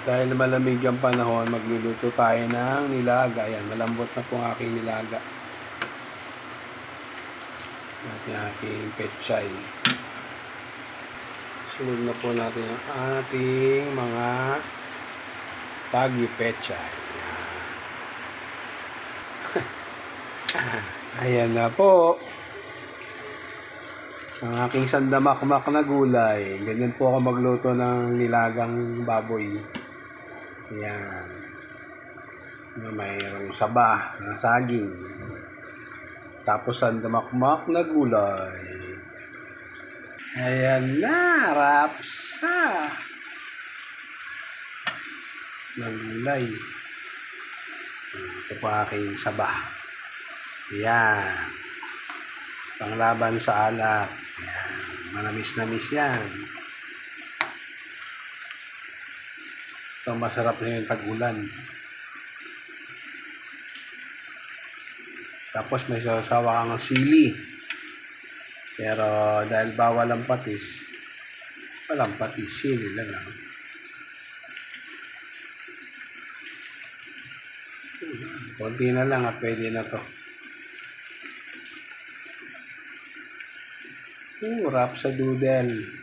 Dahil malamig ang panahon, magluluto tayo ng nilaga. Ayan, malambot na po ang aking nilaga. At yung aking pechay. Sunod na po natin ang ating mga pagi pechay. Ayan na po. Ang aking sandamakmak na gulay. Ganyan po ako magluto ng nilagang baboy. Ayan. Na mayroong saba na saging. Tapos sandamakmak na gulay. Ayan na, rapsa. Na gulay. Ito po aking saba. Ayan. Panglaban sa alat. Ayan. Manamis-namis yan. Ito masarap na yung tagulan. Tapos may sasawa kang sili. Pero dahil bawal ang patis, walang patis, sili lang. ah. Konti na lang at pwede na to. Uh, wrap sa doodle.